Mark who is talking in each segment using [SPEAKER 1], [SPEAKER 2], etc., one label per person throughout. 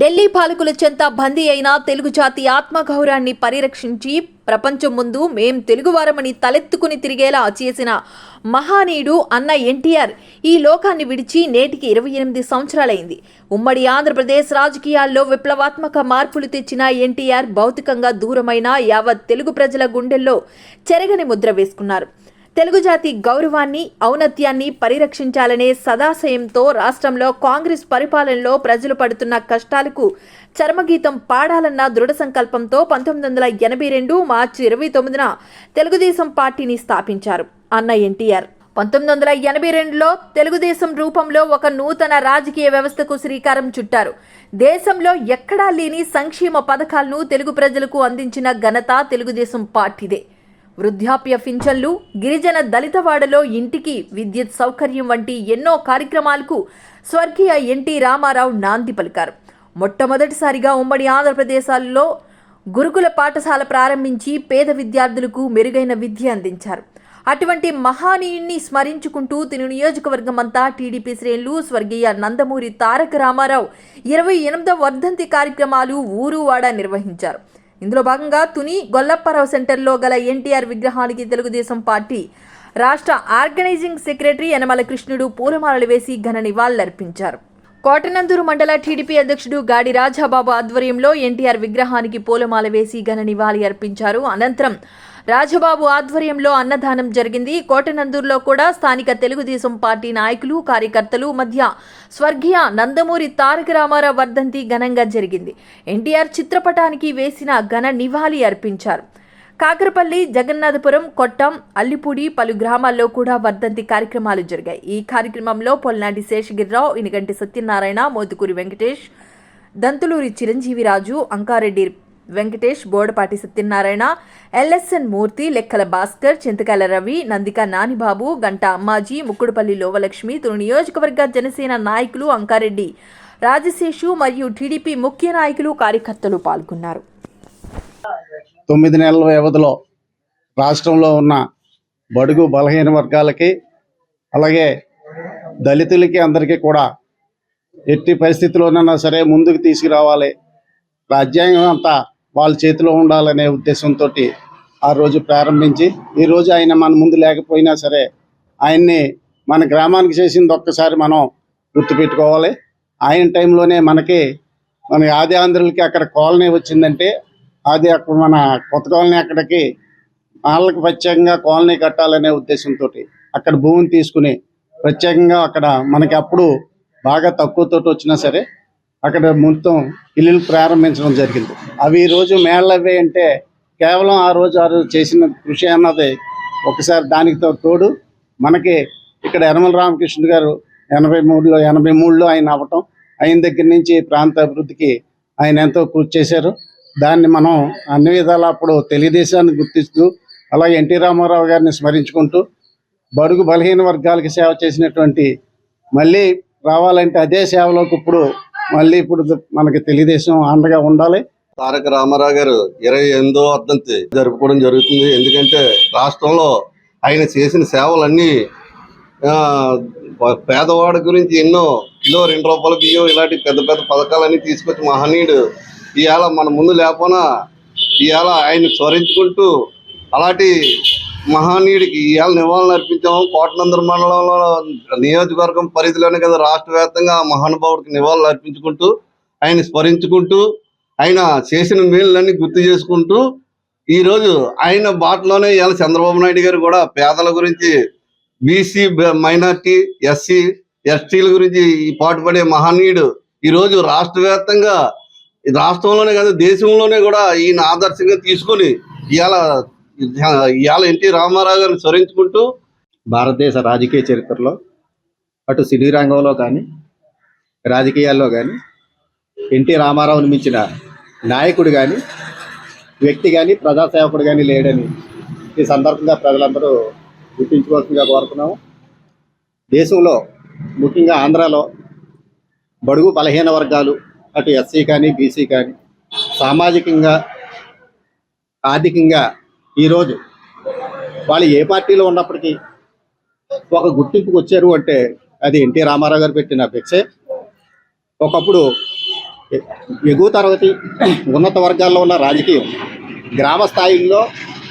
[SPEAKER 1] ఢిల్లీ పాలకుల చెంత బందీ అయిన తెలుగు జాతి ఆత్మగౌరవాన్ని పరిరక్షించి ప్రపంచం ముందు మేం తెలుగువారమని తలెత్తుకుని తిరిగేలా చేసిన మహానీయుడు అన్న ఎన్టీఆర్ ఈ లోకాన్ని విడిచి నేటికి ఇరవై ఎనిమిది సంవత్సరాలైంది. ఉమ్మడి ఆంధ్రప్రదేశ్ రాజకీయాల్లో విప్లవాత్మక మార్పులు తెచ్చిన ఎన్టీఆర్ భౌతికంగా దూరమైన యావత్ తెలుగు ప్రజల గుండెల్లో చెరగని ముద్ర వేసుకున్నారు. తెలుగు జాతి గౌరవాన్ని ఔన్నత్యాన్ని పరిరక్షించాలనే సదాశయంతో రాష్ట్రంలో కాంగ్రెస్ పరిపాలనలో ప్రజలు పడుతున్న కష్టాలకు చర్మగీతం పాడాలన్న దృఢ సంకల్పంతో పంతొమ్మిది వందల ఎనభై రెండు మార్చి ఇరవై తొమ్మిదిన తెలుగుదేశం పార్టీని స్థాపించారు అన్న ఎన్టీఆర్. పంతొమ్మిది వందల ఎనభై రెండులో తెలుగుదేశం రూపంలో ఒక నూతన రాజకీయ వ్యవస్థకు శ్రీకారం చుట్టారు. దేశంలో ఎక్కడా లేని సంక్షేమ పథకాలను తెలుగు ప్రజలకు అందించిన ఘనత తెలుగుదేశం పార్టీదే. వృద్ధాప్య పింఛన్లు గిరిజన దళితవాడలో ఇంటికి విద్యుత్ సౌకర్యం వంటి ఎన్నో కార్యక్రమాలకు స్వర్గీయ ఎన్టీ రామారావు నాంది పలికారు. మొట్టమొదటిసారిగా ఉమ్మడి ఆంధ్రప్రదేశాల్లో గురుకుల పాఠశాల ప్రారంభించి పేద విద్యార్థులకు మెరుగైన విద్య అందించారు. అటువంటి మహానీయుణ్ణి స్మరించుకుంటూ తిను నియోజకవర్గం అంతా టీడీపీ శ్రేణులు స్వర్గీయ నందమూరి తారక రామారావు ఇరవై ఎనిమిదవ వర్ధంతి కార్యక్రమాలు ఊరువాడ నిర్వహించారు. ఇందులో భాగంగా తుని గొల్లప్పారావు సెంటర్లో గల ఎన్టీఆర్ విగ్రహానికి తెలుగుదేశం పార్టీ రాష్ట్ర ఆర్గనైజింగ్ సెక్రటరీ యనమల కృష్ణుడు పూలమాలలు వేసి ఘన నివాళులర్పించారు. కోటనందూరు మండల టీడీపీ అధ్యక్షుడు గాడి రాజాబాబు ఆధ్వర్యంలో ఎన్టీఆర్ విగ్రహానికి పూలమాల వేసి ఘన నివాళి అర్పించారు అనంతరం రాజబాబు ఆధ్వర్యంలో అన్నదానం జరిగింది. కోటనందూరులో కూడా స్థానిక తెలుగుదేశం పార్టీ నాయకులు కార్యకర్తలు మధ్య స్వర్గీయ నందమూరి తారక రామారావు వర్ధంతి ఘనంగా జరిగింది. ఎన్టీఆర్ చిత్రపటానికి వేసిన ఘన నివాళి అర్పించారు. కాకరపల్లి జగన్నాథపురం కొట్టం అల్లిపూడి పలు గ్రామాల్లో కూడా వర్ధంతి కార్యక్రమాలు జరిగాయి. ఈ కార్యక్రమంలో Polnati Seshagiri Rao Iniganti Satyanarayana Motukuri Venkatesh Dantuluri Chiranjeevi Raju Anka Reddy Venkatesh Bodapati Satyanarayana L S N Murthy Lekkala Bhaskar Chintakala Ravi Nandika Nanibabu గంట అమ్మాజీ ముక్కుడుపల్లి లోవలక్ష్మి తుని నియోజకవర్గ జనసేన నాయకులు అంకారెడ్డి రాజశేషు మరియు టీడీపీ ముఖ్య నాయకులు కార్యకర్తలు పాల్గొన్నారు.
[SPEAKER 2] తొమ్మిది నెలల వ్యవధిలో రాష్ట్రంలో ఉన్న బడుగు బలహీన వర్గాలకి అలాగే దళితులకి అందరికీ కూడా ఎట్టి పరిస్థితిలోనైనా సరే ముందుకు తీసుకురావాలి. రాజ్యాంగం అంతా వాళ్ళ చేతిలో ఉండాలనే ఉద్దేశంతో ఆ రోజు ప్రారంభించి ఈ రోజు ఆయన మన ముందు లేకపోయినా సరే ఆయన్ని మన గ్రామానికి చేసింది ఒక్కసారి మనం గుర్తుపెట్టుకోవాలి. ఆయన టైంలోనే మనకి మన ఆది ఆంధ్రులకి అక్కడ కాలనీ వచ్చిందంటే అది అక్కడ మన కొత్త కాలనీ అక్కడికి వాళ్ళకి ప్రత్యేకంగా కాలనీ కట్టాలనే ఉద్దేశంతో అక్కడ భూమిని తీసుకుని ప్రత్యేకంగా అక్కడ మనకి అప్పుడు బాగా తక్కువతో వచ్చినా సరే అక్కడ మొత్తం ఇల్లులు ప్రారంభించడం జరిగింది. అవి ఈ రోజు మేళ్ళవి అంటే కేవలం ఆ రోజు ఆ రోజు చేసిన కృషి అన్నది ఒకసారి దానితో తోడు మనకి ఇక్కడ యనమల రామకృష్ణ గారు ఎనభై మూడులో ఎనభై మూడులో ఆయన అవ్వటం ఆయన దగ్గర నుంచి ప్రాంత అభివృద్ధికి ఆయన ఎంతో కృషి చేశారు. దాన్ని మనం అన్ని విధాలు అప్పుడు తెలుగుదేశాన్ని గుర్తిస్తూ అలాగే ఎన్టీ రామారావు గారిని స్మరించుకుంటూ బడుగు బలహీన వర్గాలకి సేవ చేసినటువంటి మళ్ళీ రావాలంటే అదే సేవలోకి ఇప్పుడు మళ్ళీ ఇప్పుడు మనకి తెలుగుదేశం అండగా ఉండాలి.
[SPEAKER 3] తారక రామారావు గారు ఇరవై ఎనిమిదో వర్ధంతి జరుపుకోవడం జరుగుతుంది. ఎందుకంటే రాష్ట్రంలో ఆయన చేసిన సేవలన్నీ ఆ, పేదవాడి గురించి ఎన్నో కిలో రెండు రూపాయల బియ్యం ఇలాంటి పెద్ద పెద్ద పథకాలన్నీ తీసుకొచ్చి మహనీయుడు ఇవాళ మన ముందు లేకపోయినా ఇవాళ ఆయన స్మరించుకుంటూ అలాంటి మహానీయుడికి ఇవాళ నివాళులు అర్పించాము. కోటనందర మండలంలో నియోజకవర్గం పరిధిలోనే కదా రాష్ట్ర వ్యాప్తంగా ఆ మహానుభావుడికి నివాళులు అర్పించుకుంటూ ఆయన స్మరించుకుంటూ ఆయన చేసిన మేలులన్నీ గుర్తు చేసుకుంటూ ఈ రోజు ఆయన బాటలోనే ఇవాళ చంద్రబాబు నాయుడు గారు కూడా పేదల గురించి బీసీ మైనార్టీ ఎస్సీ ఎస్టీల గురించి ఈ పాటుపడే మహనీయుడు ఈ రోజు రాష్ట్ర వ్యాప్తంగా ఈ రాష్ట్రంలోనే కాదు దేశంలోనే కూడా ఈయన ఆదర్శంగా తీసుకొని ఇవాళ ఇవాళ ఎన్టీ రామారావు గారిని స్మరించుకుంటూ
[SPEAKER 4] భారతదేశ రాజకీయ చరిత్రలో అటు సినీ రంగంలో కానీ రాజకీయాల్లో కానీ ఎన్టీ రామారావుని మించిన నాయకుడు కానీ వ్యక్తి కానీ ప్రజాసేవకుడు కానీ లేడని ఈ సందర్భంగా ప్రజలందరూ గుర్తించుకోవాల్సిందిగా కోరుతున్నాము. దేశంలో ముఖ్యంగా ఆంధ్రాలో బడుగు బలహీన వర్గాలు అటు ఎస్సీ కానీ బీసీ కానీ సామాజికంగా ఆర్థికంగా ఈరోజు వాళ్ళు ఏ పార్టీలో ఉన్నప్పటికీ ఒక గుర్తింపుకు వచ్చారు అంటే అది ఎన్టీ రామారావు గారు పెట్టిన భిక్షే ఒకప్పుడు ఎగువ తరగతి ఉన్నత వర్గాల్లో ఉన్న రాజకీయం గ్రామ స్థాయిలో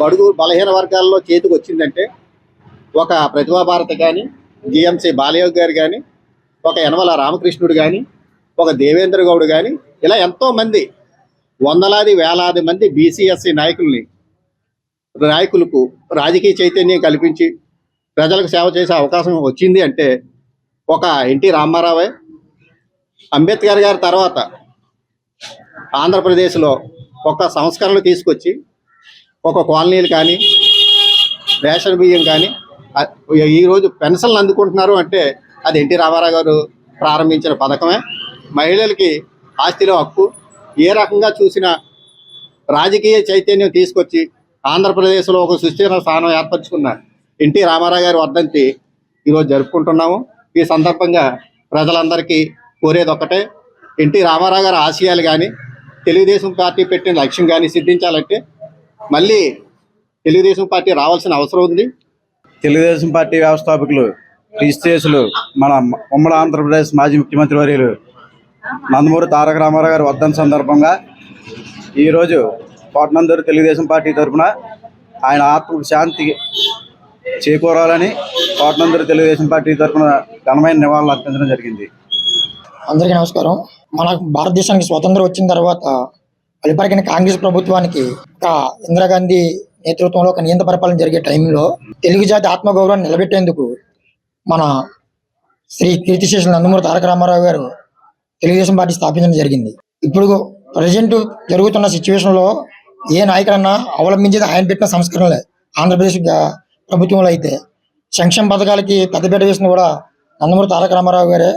[SPEAKER 4] బడుగు బలహీన వర్గాల్లో చేతికి వచ్చిందంటే ఒక ప్రతిభాభారతి కానీ జిఎంసి బాలయోగ్ గారు కానీ ఒక యనమల రామకృష్ణుడు కానీ ఒక దేవేంద్ర గౌడ్ కానీ ఇలా ఎంతో మంది వందలాది వేలాది మంది బీసీఎస్సీ నాయకుల్ని నాయకులకు రాజకీయ చైతన్యం కల్పించి ప్రజలకు సేవ చేసే అవకాశం వచ్చింది అంటే ఒక ఎన్టీ రామారావే. అంబేద్కర్ గారి తర్వాత ఆంధ్రప్రదేశ్లో ఒక సంస్కరణలు తీసుకొచ్చి ఒక కాలనీలు కానీ రేషన్ బియ్యం కానీ ఈరోజు పెన్షన్లు అందుకుంటున్నారు అంటే అది ఎన్టీ రామారావు గారు ప్రారంభించిన పథకమే. మహిళలకి ఆస్తిలో హక్కు ఏ రకంగా చూసినా రాజకీయ చైతన్యం తీసుకొచ్చి ఆంధ్రప్రదేశ్లో ఒక సుస్థిర స్థానం ఏర్పరచుకున్న ఎన్టీ రామారావు గారి వర్ధంతి ఈరోజు జరుపుకుంటున్నాము. ఈ సందర్భంగా ప్రజలందరికీ కోరేది ఒకటే ఎన్టీ రామారావు గారి ఆశయాలు కానీ తెలుగుదేశం పార్టీ పెట్టిన లక్ష్యం కానీ సిద్ధించాలంటే మళ్ళీ తెలుగుదేశం పార్టీ రావాల్సిన అవసరం ఉంది.
[SPEAKER 2] తెలుగుదేశం పార్టీ వ్యవస్థాపకులు క్రిస్టియసులు మన ఉమ్మడి ఆంధ్రప్రదేశ్ మాజీ ముఖ్యమంత్రి వర్యులు నందమూరి తారక రామారావు గారి వర్ధన సందర్భంగా ఈరోజు కోటనందూరు తెలుగుదేశం పార్టీ తరఫున ఆయన ఆత్మకు శాంతి చేకూరాలని కోటనందూరు తెలుగుదేశం పార్టీ తరఫున ఘనమైన నివాళులు అర్పించడం జరిగింది.
[SPEAKER 5] అందరికీ నమస్కారం. మన భారతదేశానికి స్వతంత్రం వచ్చిన తర్వాత అలిపరిగిన కాంగ్రెస్ ప్రభుత్వానికి ఒక ఇందిరాగాంధీ నేతృత్వంలో ఒక నియంత్ర పరిపాలన జరిగే టైంలో తెలుగు జాతి ఆత్మగౌరవాన్ని నిలబెట్టేందుకు మన శ్రీ కీర్తిశేషులు నందమూరి తారక రామారావు గారు తెలుగుదేశం పార్టీ స్థాపించడం జరిగింది. ఇప్పుడు ప్రజెంట్ జరుగుతున్న సిచ్యువేషన్లో ఏ నాయకుడన్నా అవలంబించేది ఆయన పెట్టిన సంస్కరణలే. ఆంధ్రప్రదేశ్ ప్రభుత్వంలో అయితే. సంక్షేమ పథకాలకి పెద్దపీట వేసిన కూడా నందమూరి తారక రామారావు గారే.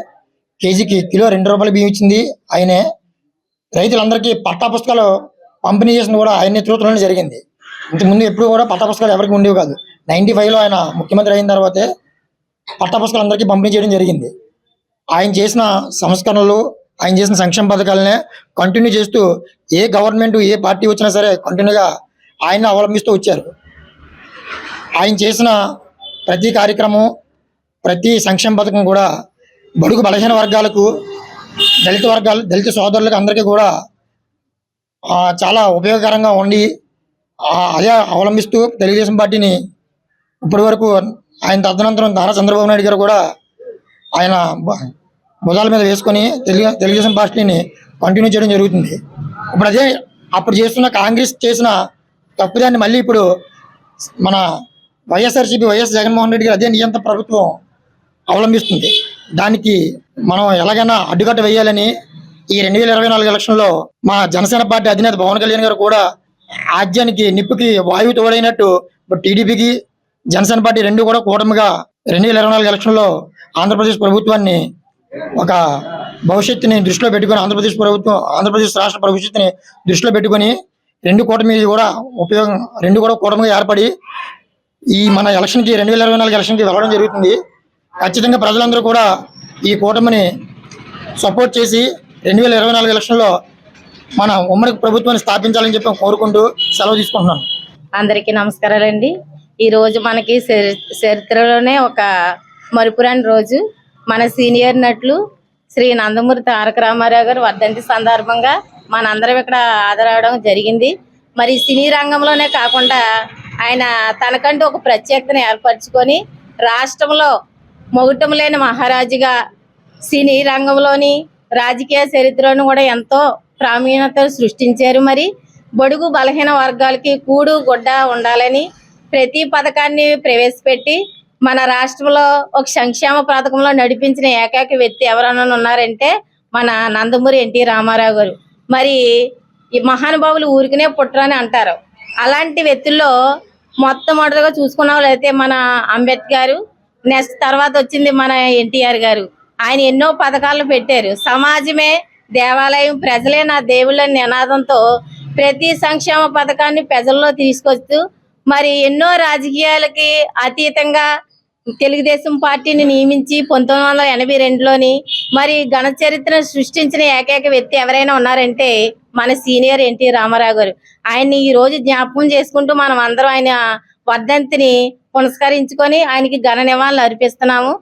[SPEAKER 5] కేజీకి కిలో రెండు రూపాయలు బియ్యం ఇచ్చింది ఆయనే. రైతులందరికీ పట్టా పుస్తకాలు పంపిణీ చేసిన కూడా ఆయన నేతృత్వంలోనే జరిగింది. ఇంతకుముందు ఎప్పుడు కూడా పట్టా పుస్తకాలు ఎవరికి ఉండేవి కాదు. నైన్టీ ఫైవ్లో ఆయన ముఖ్యమంత్రి అయిన తర్వాతే పట్టా పుస్తకాలు అందరికీ పంపిణీ చేయడం జరిగింది. ఆయన చేసిన సంస్కరణలు ఆయన చేసిన సంక్షేమ పథకాలనే కంటిన్యూ చేస్తూ ఏ గవర్నమెంట్ ఏ పార్టీ వచ్చినా సరే కంటిన్యూగా ఆయన అవలంబిస్తూ వచ్చారు. ఆయన చేసిన ప్రతి కార్యక్రమం ప్రతి సంక్షేమ పథకం కూడా బడుగు బలహీన వర్గాలకు దళిత వర్గాలు దళిత సోదరులకు అందరికీ కూడా చాలా ఉపయోగకరంగా ఉండి అదే అవలంబిస్తూ తెలుగుదేశం పార్టీని ఇప్పటి వరకు ఆయన తదనంతరం నారా చంద్రబాబు నాయుడు గారు కూడా ఆయన భుజాల మీద వేసుకొని తెలుగు తెలుగుదేశం పార్టీని కంటిన్యూ చేయడం జరుగుతుంది. ఇప్పుడు అదే అప్పుడు చేస్తున్న కాంగ్రెస్ చేసిన తప్పుదాన్ని మళ్ళీ ఇప్పుడు మన వైఎస్ఆర్సీపీ వైఎస్ జగన్మోహన్ రెడ్డి గారు అదే నియంత్ర ప్రభుత్వం అవలంబిస్తుంది. దానికి మనం ఎలాగైనా అడ్డుకట్ట వేయాలని ఈ రెండు వేల ఇరవై నాలుగు ఎలక్షన్లో మా జనసేన పార్టీ అధినేత పవన్ కళ్యాణ్ గారు కూడా రాజ్యానికి నిప్పుకి వాయువు తోడైనట్టు ఇప్పుడు టీడీపీకి జనసేన పార్టీ రెండు కూడా కూటమిగా రెండు వేల ఇరవై నాలుగు ఎలక్షన్లో ఆంధ్రప్రదేశ్ ప్రభుత్వాన్ని ఒక భవిష్యత్తుని దృష్టిలో పెట్టుకొని ఆంధ్రప్రదేశ్ ప్రభుత్వం ఆంధ్రప్రదేశ్ రాష్ట్ర భవిష్యత్తుని దృష్టిలో పెట్టుకొని రెండు కూటమి కూడా ఉపయోగం రెండు కూడా కూటమిగా ఏర్పడి ఈ మన ఎలక్షన్కి రెండు వేల ఇరవై నాలుగు ఎలక్షన్కి వెళ్ళడం జరుగుతుంది. ఖచ్చితంగా ప్రజలందరూ కూడా ఈ కూటమిని సపోర్ట్ చేసి రెండు వేల ఇరవై నాలుగు ఎలక్షన్లో మన ఉమ్మడి ప్రభుత్వాన్ని స్థాపించాలని చెప్పి కోరుకుంటూ సెలవు తీసుకుంటున్నాను.
[SPEAKER 6] అందరికీ నమస్కారాలండి. ఈ రోజు మనకి చరిత్రలోనే ఒక మరుపురాని రోజు. మన సీనియర్ నటులు శ్రీ నందమూరి తారక రామారావు గారు వర్ధంతి సందర్భంగా మనందరం ఇక్కడ ఆదరవడం జరిగింది. మరి సినీ రంగంలోనే కాకుండా ఆయన తనకంటూ ఒక ప్రత్యేకతను ఏర్పరచుకొని రాష్ట్రంలో మొగటం లేని మహారాజుగా సినీ రంగంలోని రాజకీయ చరిత్రను కూడా ఎంతో ప్రావీణ్యత సృష్టించారు మరి. బడుగు బలహీన వర్గాలకి కూడు గుడ్డ ఉండాలని ప్రతి పథకాన్ని ప్రవేశపెట్టి మన రాష్ట్రంలో ఒక సంక్షేమ పథకంలో నడిపించిన ఏకైక వ్యక్తి ఎవరైనా ఉన్నారంటే మన నందమూరి ఎన్టీ రామారావు గారు. మరి ఈ మహానుభావులు ఊరికనే పుట్టరని అంటారు. అలాంటి వ్యక్తుల్లో మొట్టమొదటిగా చూసుకున్న వాళ్ళైతే మన అంబేద్కర్ నెక్స్ట్ తర్వాత వచ్చింది మన ఎన్టీఆర్ గారు. ఆయన ఎన్నో పథకాలు పెట్టారు. సమాజమే దేవాలయం ప్రజలే నా దేవుళ్ళని నినాదంతో ప్రతి సంక్షేమ పథకాన్ని ప్రజల్లో తీసుకొస్తూ మరి ఎన్నో రాజకీయాలకి అతీతంగా తెలుగుదేశం పార్టీని నియమించి పంతొమ్మిది వందల ఎనభై రెండులోని మరి ఘన చరిత్రను సృష్టించిన ఏకైక వ్యక్తి ఎవరైనా ఉన్నారంటే మన సీనియర్ ఎన్టీ రామారావు గారు. ఆయన్ని ఈ రోజు జ్ఞాపకం చేసుకుంటూ మనం అందరం ఆయన వర్ధంతిని పునస్కరించుకొని ఆయనకి ఘన నివాళులు అర్పిస్తున్నాము.